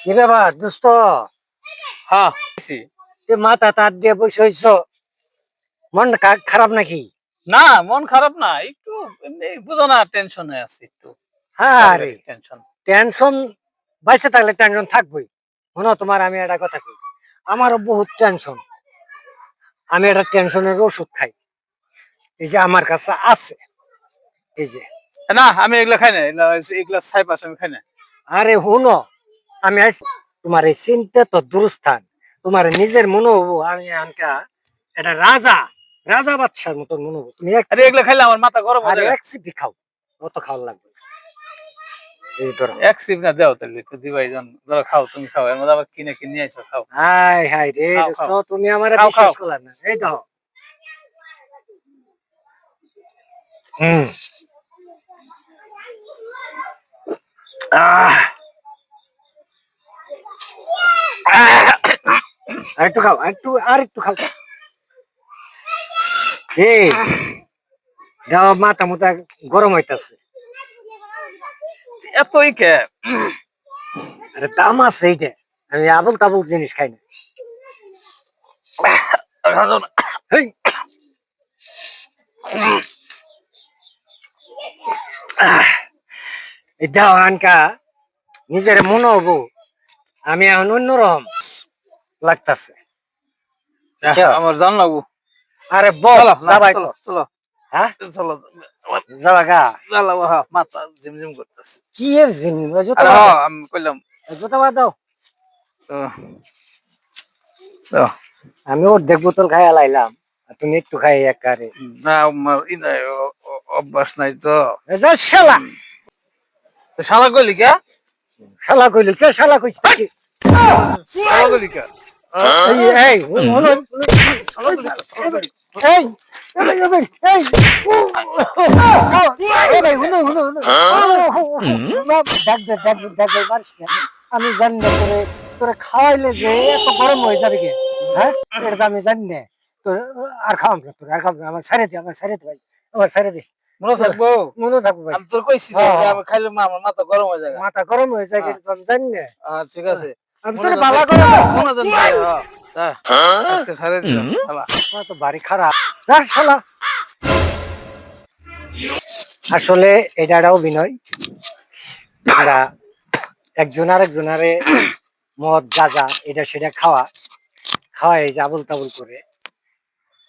কি ব্যাপার দোস্ত হ্যাঁ। মাথা তার দিয়ে বসে হইছ মন খারাপ নাকি? না মন খারাপ না একটু এমনি বুঝো না টেনশনে আছি একটু। হ্যাঁ রে টেনশন টেনশন বাইসে থাকলে টেনশন থাকবই। শোনো তোমার আমি একটা কথা কই। আমারও বহুত টেনশন আমি একটা টেনশনের ওষুধ খাই। এই যে আমার কাছে আছে। এই যে। না আমি এগুলা খাই না এগুলা আমি খাই না। আরে হুনো আমি আইছি। তোমার এই চিন্তা তো দুরস্থান। তোমার নিজের মনে হব আমি আনকা এটা রাজা রাজা বাদশার মতন মনে হব তুমি আরে এগুলা খাইলে আমার মাথা গরম আরে এক সিপি খাও অত খাওয়া লাগবে এই ধরো। এক সিপ না দেও তাহলে একটু দিবাই ধরো খাও তুমি খাও। এর মধ্যে আবার কিনে কিনে আইছো খাও। হাই হাই রে তুমি আমার খাও, বিশ্বাস খাও। করলা না। এই দাও হুম। আরেকটু খাও আরেকটু আর একটু খাও। এই দাও মাথা মুথা গরম হইতাছে। এতই কে? আরে দাম আছে এইটা আমি আবল তাবল জিনিস খাই না। দাও আনকা নিজের মনে হব। আমি এখন অন্যরকম। লাগতাছে। আমার জান লাগবো। আরে বল যাবাই চলো চলো। হ্যাঁ? চলো যাবা গা। লাগবো হ্যাঁ মাথা ঝিমঝিম করতেছে। কি এর জুতা হ্যাঁ আমি কইলাম ওই জুতা বাদ দাও। আমি অর্ধেক বোতল খাইয়া লাইলাম তুমি একটু খাই একারে না অভ্যাস নাই তো। শালা। শালা কইলি কে? শালা কইলি কে? শালা কইছি কি? শালা কইলি কে? আমি জানি না তোরে তোরে খাওয়াইলে যে এত গরম হয়ে যাবে কে? হ্যাঁ? এটা আমি জানি না। তো আর খাওয়াম না তোর আর খাওয়াম না। আমার ছেড়ে দে আমার ছেড়ে দে ভাই। আমার ছেড়ে দে। মনে থাকব? মনে থাকব ভাই। আমি তোর কইছি হ্যাঁ, যে। আমি খাইলে মা আমার মাথা গরম হয়ে যায় মাথা গরম হয়ে যায় আমি জানি না। ঠিক আছে। আমি বালা করে মনে জান ভাই, আজকে ছাড়ে দিলাম তো বাড়ি খারাপ। রাখ শালা। আসলে এটা একটা অভিনয়। এরা একজন আর একজনারে মদ গাঁজা এটা সেটা খাওয়া খাওয়া এই যে আবুল তাবুল করে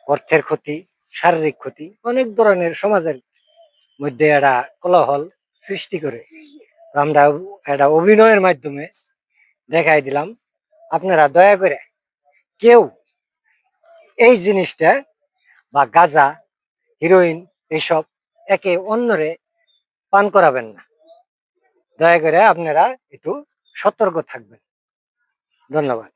অর্থের ক্ষতি শারীরিক ক্ষতি অনেক ধরনের সমাজের মধ্যে একটা কোলাহল সৃষ্টি করে। আমরা একটা অভিনয়ের মাধ্যমে দেখাই দিলাম। আপনারা দয়া করে কেউ এই জিনিসটা বা গাজা হিরোইন এইসব একে অন্যরে পান করাবেন না। দয়া করে আপনারা একটু সতর্ক থাকবেন। ধন্যবাদ।